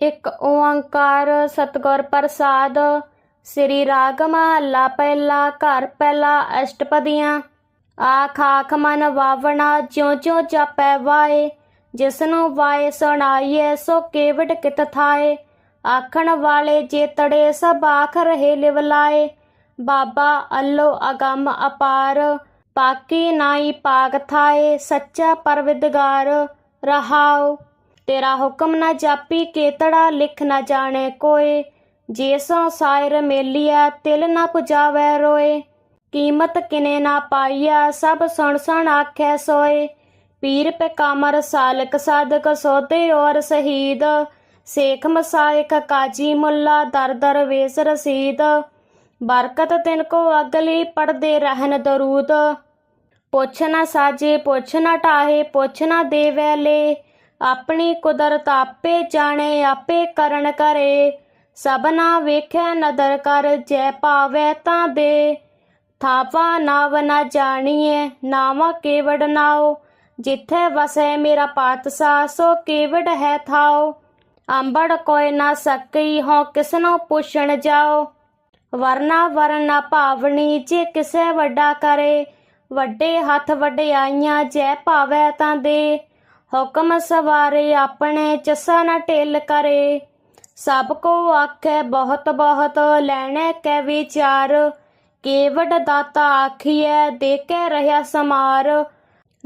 ਇੱਕ ਓੰਕਾਰ ਸਤਿਗੁਰ ਪ੍ਰਸਾਦ, ਸ੍ਰੀ ਰਾਗ ਮਹੱਲਾ ਪਹਿਲਾ, ਘਰ ਪਹਿਲਾ, ਅਸ਼ਟਪਦੀਆਂ। ਆਖ ਆਖ ਮਨ ਵਾਵਣਾ ਜਿਉ ਜਿਉ ਜਪੈ ਵਾਏ, ਜਿਸਨੂੰ ਵਾਏ ਸੁਣਾਈਐ ਸੋ ਕੇਵਟ ਕਿਤ ਥਾਏ। ਆਖਣ ਵਾਲੇ ਜੇ ਤੜੇ ਸਭ ਆਖ ਰਹੇ ਲਿਵ ਲਾਏ। ਬਾਬਾ ਅੱਲੋ ਅਗੰਮ ਅਪਾਰ, ਪਾਕੀ ਨਾਈ ਪਾਗ ਥਾਏ, ਸੱਚਾ ਪਰਵਿਦਗਾਰ ਰਹਾਓ ਤੇਰਾ ਹੁਕਮ ਨਾ ਜਾਪੀ ਕੇਤੜਾ ਲਿਖ ਨਾ ਜਾਣੇ ਕੋਏ। ਜੇ ਸੋ ਸਾਇਰ ਮੇਲੀਆ ਤਿਲ ਨਾ ਪੁਜਾਵੈ ਰੋਏ। ਕੀਮਤ ਕਿਨੇ ਨਾ ਪਾਈਆ ਸਭ ਸੁਣ ਸੁਣ ਆਖੈ ਸੋਏ। ਪੀਰ ਪੇ ਕਾਮਰ ਸਾਲਕ ਸਾਧਕ ਸੋਤੇ ਔਰ ਸ਼ਹੀਦ। ਸੇਖ ਮਸਾਇਕ ਕਾਜੀ ਮੁੱਲਾ, ਦਰ ਦਰ ਵੇਸ ਰਸੀਦ। ਬਰਕਤ ਤਿਨ ਕੋ ਅਗਲੀ ਪੜਦੇ ਰਹਿਨ ਦਰੂਦ। ਪੁੱਛ ਨਾ ਸਾਜੇ, ਪੁੱਛ ਨਾ ਟਾਹੇ, ਪੁੱਛ ਨਾ ਦੇਵੈ ਲੇ। ਆਪਣੀ ਕੁਦਰਤ ਆਪੇ ਜਾਣੇ, ਆਪੇ ਕਰਨ ਕਰੇ। ਸਭਨਾ ਵੇਖੈ, ਨਦਰ ਕਰ, ਜੈ ਪਾਵੈ ਤਾਂ ਦੇ। ਥਾਪਾ ਨਾਵ ਨਾ ਜਾਣੀਐ, ਨਾਵਾ ਕੇਵੜ ਨਾਉ। ਜਿੱਥੇ ਵਸੈ ਮੇਰਾ ਪਾਤਸ਼ਾਹ, ਸੋ ਕੇਵੜ ਹੈ ਥਾਓ ਅੰਬੜ ਕੋਇ ਨਾ ਸਕਈ ਹੋ ਕਿਸਨੋ ਪੁੱਛਣ ਜਾਓ ਵਰਨਾ ਵਰਨਾ ਭਾਵਨੀ, ਜੇ ਕਿਸੇ ਵੱਡਾ ਕਰੇ। ਵੱਡੇ ਹੱਥ ਵਡਿਆਈਆਂ, ਜੈ ਭਾਵੈ ਤਾਂ ਦੇ। ਹੁਕਮ ਸਵਾਰੇ ਆਪਣੇ ਚਸਾ ਨਾ ਢਿੱਲ ਕਰੇ। ਸਭ ਕੋ ਆਖੈ ਬਹੁਤ ਬਹੁਤ, ਲੈਣੇ ਕੈ ਵਿਚਾਰ। ਕੇਵੜ ਦਾਤਾ ਆਖੀਐ ਦੇ ਕੇ ਰਹਾ ਸਮਾਰ।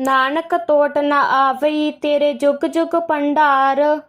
ਨਾਨਕ ਤੋਟ ਨਾ ਆਵਈ, ਤੇਰੇ ਜੁਗ ਜੁਗ ਭੰਡਾਰ।